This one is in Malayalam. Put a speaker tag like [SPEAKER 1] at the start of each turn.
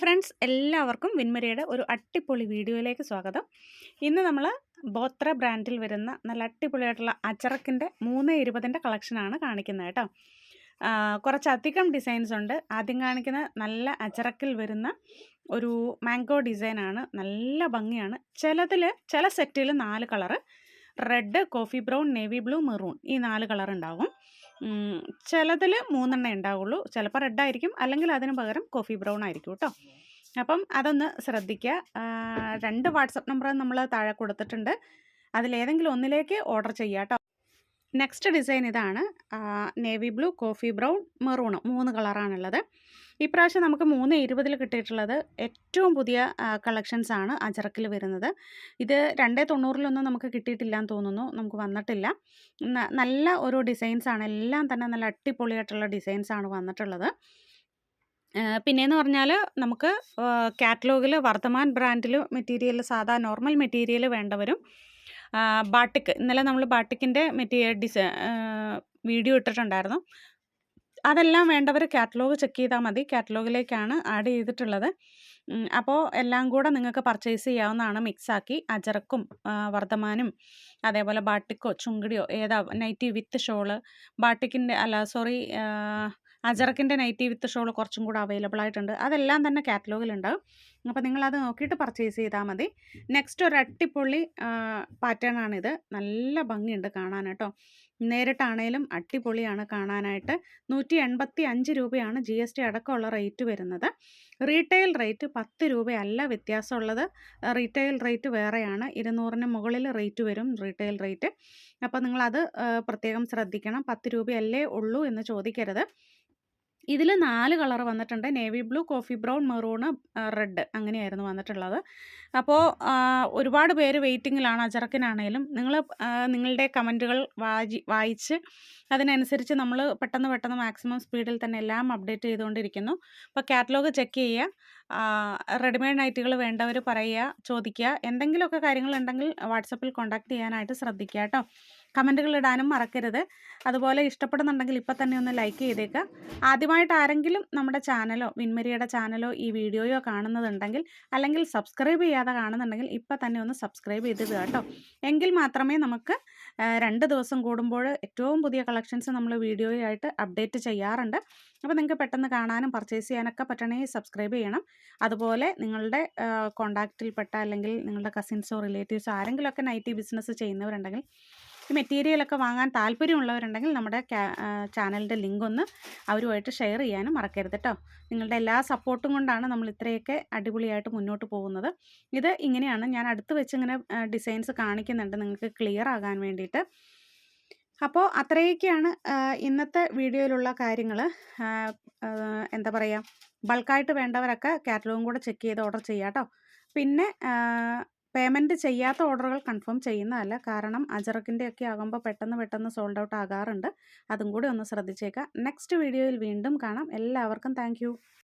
[SPEAKER 1] ഫ്രണ്ട്സ്. എല്ലാവർക്കും വിൻമരയുടെ ഒരു അട്ടിപ്പൊളി വീഡിയോയിലേക്ക് സ്വാഗതം. ഇന്ന് നമ്മൾ ബോത്ര ബ്രാൻഡിൽ വരുന്ന നല്ല അട്ടിപ്പൊളിയായിട്ടുള്ള അച്ചറക്കിന്റെ മൂന്ന് ഇരുപതിന്റെ കളക്ഷനാണ് കാണിക്കുന്നത് കേട്ടോ. കുറച്ചധികം ഡിസൈൻസ് ഉണ്ട്. ആദ്യം കാണിക്കുന്ന നല്ല അച്ചറക്കിൽ വരുന്ന ഒരു മാംഗോ ഡിസൈനാണ് നല്ല ഭംഗിയാണ്. ചിലതിൽ ചില സെറ്റിൽ നാല് colour red coffee brown navy blue maroon ഈ നാല് കളർ ഉണ്ടാകും ചിലതിൽ മൂന്നെണ്ണേ ഉണ്ടാവുള്ളൂ. ചിലപ്പോൾ റെഡ് ആയിരിക്കും. അല്ലെങ്കിൽ അതിന് പകരം കോഫി ബ്രൗൺ ആയിരിക്കും കേട്ടോ അപ്പം അതൊന്ന് ശ്രദ്ധിക്കുക രണ്ട് വാട്സപ്പ് നമ്പർ നമ്മൾ താഴെ കൊടുത്തിട്ടുണ്ട്. അതിലേതെങ്കിലും ഒന്നിലേക്ക് ഓർഡർ ചെയ്യാം കേട്ടോ നെക്സ്റ്റ് ഡിസൈൻ ഇതാണ്. Navy blue coffee brown maroon മൂന്ന് കളറാണുള്ളത് ഇപ്രാവശ്യം നമുക്ക് മൂന്ന് ഇരുപതിൽ കിട്ടിയിട്ടുള്ളത് ഏറ്റവും പുതിയ കളക്ഷൻസ് ആണ് അജറക്കിൽ വരുന്നത്. ഇത് രണ്ടേ തൊണ്ണൂറിലൊന്നും നമുക്ക് കിട്ടിയിട്ടില്ല എന്ന് തോന്നുന്നു. നമുക്ക് വന്നിട്ടില്ല. നല്ല ഒരു ഡിസൈൻസ് ആണ്. എല്ലാം തന്നെ നല്ല അടിപൊളിയായിട്ടുള്ള ഡിസൈൻസ് ആണ് വന്നിട്ടുള്ളത്. പിന്നെ പിന്നെയെന്ന് പറഞ്ഞാൽ നമുക്ക് കാറ്റലോഗിൽ വർദ്ധമാൻ ബ്രാൻഡിൽ മെറ്റീരിയൽ സാധാ നോർമൽ മെറ്റീരിയൽ വേണ്ടവരും ആ, ബാട്ടിക് ഇന്നലെ നമ്മൾ ബാട്ടിക്കിന്റെ മെറ്റീരിയൽ ഡിസ വീഡിയോ ഇട്ടിട്ടുണ്ടായിരുന്നു. അതെല്ലാം വേണ്ടവർ കാറ്റലോഗ് ചെക്ക് ചെയ്താൽ മതി. കാറ്റലോഗിലേക്കാണ് ആഡ് ചെയ്തിട്ടുള്ളത്. അപ്പോൾ എല്ലാം കൂടെ നിങ്ങൾക്ക് പർച്ചേസ് ചെയ്യാവുന്നതാണ് മിക്സാക്കി അജറക്കും വർദ്ധമാനും അതേപോലെ ബാട്ടിക്കോ ചുങ്കിടിയോ ഏതാ നൈറ്റി വിത്ത് ഷോൾ ബാട്ടിക്കിന്റെ അല്ല സോറി അജറക്കിന്റെ നൈറ്റി വിത്ത് ഷോൾ കുറച്ചും കൂടെ അവൈലബിൾ ആയിട്ടുണ്ട്. അതെല്ലാം തന്നെ കാറ്റലോഗിലുണ്ട് അപ്പോൾ നിങ്ങളത് നോക്കിയിട്ട് പർച്ചേസ് ചെയ്താൽ മതി. നെക്സ്റ്റ് ഒരു അട്ടിപ്പൊളി പാറ്റേൺ ആണിത്. നല്ല ഭംഗിയുണ്ട് കാണാൻ കേട്ടോ. നേരിട്ടാണേലും അട്ടിപ്പൊളിയാണ് കാണാനായിട്ട്. നൂറ്റി എൺപത്തി അഞ്ച് രൂപയാണ് ജി എസ് ടി അടക്കമുള്ള റേറ്റ് വരുന്നത്. റീറ്റെയിൽ റേറ്റ് പത്ത് രൂപയല്ല വ്യത്യാസമുള്ളത്. റീറ്റെയിൽ റേറ്റ് വേറെയാണ്. ഇരുന്നൂറിന് മുകളിൽ റേറ്റ് വരും റീറ്റെയിൽ റേറ്റ് അപ്പോൾ നിങ്ങളത് പ്രത്യേകം ശ്രദ്ധിക്കണം. പത്ത് രൂപയല്ലേ ഉള്ളൂ എന്ന് ചോദിക്കരുത്. ഇതിൽ നാല് കളർ വന്നിട്ടുണ്ട്. Navy blue coffee brown maroon red അങ്ങനെയായിരുന്നു വന്നിട്ടുള്ളത്. അപ്പോൾ ഒരുപാട് പേര് വെയിറ്റിങ്ങിലാണ് അജറക്കിനാണേലും നിങ്ങൾ നിങ്ങളുടെ കമന്റുകൾ വായി വായിച്ച് അതിനനുസരിച്ച് നമ്മൾ പെട്ടെന്ന് പെട്ടെന്ന് മാക്സിമം സ്പീഡിൽ തന്നെ എല്ലാം അപ്ഡേറ്റ് ചെയ്തുകൊണ്ടിരിക്കുന്നു. അപ്പോൾ കാറ്റലോഗ് ചെക്ക് ചെയ്യുക. റെഡിമെയ്ഡ് നൈറ്റുകൾ വേണ്ടവർ പറയുക ചോദിക്കുക. എന്തെങ്കിലുമൊക്കെ കാര്യങ്ങളുണ്ടെങ്കിൽ വാട്സപ്പിൽ കോൺടാക്ട് ചെയ്യാനായിട്ട് ശ്രദ്ധിക്കുക കേട്ടോ. കമന്റുകൾ ഇടാനും മറക്കരുത്. അതുപോലെ ഇഷ്ടപ്പെടുന്നുണ്ടെങ്കിൽ ഇപ്പം തന്നെ ഒന്ന് ലൈക്ക് ചെയ്തേക്കുക ആദ്യമായിട്ട് ആരെങ്കിലും നമ്മുടെ ചാനലോ വിൻമരിയുടെ ചാനലോ ഈ വീഡിയോയോ കാണുന്നതുണ്ടെങ്കിൽ അല്ലെങ്കിൽ സബ്സ്ക്രൈബ് ചെയ്യാതെ കാണുന്നുണ്ടെങ്കിൽ ഇപ്പം തന്നെ ഒന്ന് സബ്സ്ക്രൈബ് ചെയ്തിടുക കേട്ടോ. എങ്കിൽ മാത്രമേ നമുക്ക് രണ്ട് ദിവസം കൂടുമ്പോൾ ഏറ്റവും പുതിയ കളക്ഷൻസ് നമ്മൾ വീഡിയോയായിട്ട് അപ്ഡേറ്റ് ചെയ്യാറുണ്ട്. അപ്പോൾ നിങ്ങൾക്ക് പെട്ടെന്ന് കാണാനും പർച്ചേസ് ചെയ്യാനൊക്കെ പറ്റണമെങ്കിൽ സബ്സ്ക്രൈബ് ചെയ്യണം. അതുപോലെ നിങ്ങളുടെ കോണ്ടാക്റ്റിൽപ്പെട്ട അല്ലെങ്കിൽ നിങ്ങളുടെ കസിൻസോ റിലേറ്റീവ്സോ ആരെങ്കിലുമൊക്കെ നൈറ്റി ബിസിനസ് ചെയ്യുന്നവരുണ്ടെങ്കിൽ ഈ മെറ്റീരിയലൊക്കെ വാങ്ങാൻ താല്പര്യമുള്ളവരുണ്ടെങ്കിൽ നമ്മുടെ ചാനലിന്റെ ലിങ്ക് ഒന്ന് അവരുമായിട്ട് ഷെയർ ചെയ്യാനും മറക്കരുത് കേട്ടോ നിങ്ങളുടെ എല്ലാ സപ്പോർട്ടും കൊണ്ടാണ് നമ്മൾ ഇത്രയൊക്കെ അടിപൊളിയായിട്ട് മുന്നോട്ട് പോകുന്നത്. ഇത് ഇങ്ങനെയാണ്. ഞാൻ അടുത്ത് വെച്ച് ഇങ്ങനെ ഡിസൈൻസ് കാണിക്കുന്നുണ്ട്. നിങ്ങൾക്ക് ക്ലിയർ ആകാൻ വേണ്ടിയിട്ട്. അപ്പോൾ അത്രയൊക്കെയാണ് ഇന്നത്തെ വീഡിയോയിലുള്ള കാര്യങ്ങൾ. എന്താ പറയുക ബൾക്കായിട്ട് വേണ്ടവരൊക്കെ കാറ്റലോഗും കൂടെ ചെക്ക് ചെയ്ത് ഓർഡർ ചെയ്യാം കേട്ടോ. പിന്നെ പേയ്മെന്റ് ചെയ്യാത്ത ഓർഡറുകൾ കൺഫേം ചെയ്യുന്നതല്ല. കാരണം അജറക്കിന്റെ ഒക്കെ ആകുമ്പോൾ പെട്ടെന്ന് പെട്ടെന്ന് സോൾഡ് ഔട്ട് ആകാറുണ്ട്. അതും കൂടി ഒന്ന് ശ്രദ്ധിച്ചേക്കാം. നെക്സ്റ്റ് വീഡിയോയിൽ വീണ്ടും കാണാം. എല്ലാവർക്കും താങ്ക്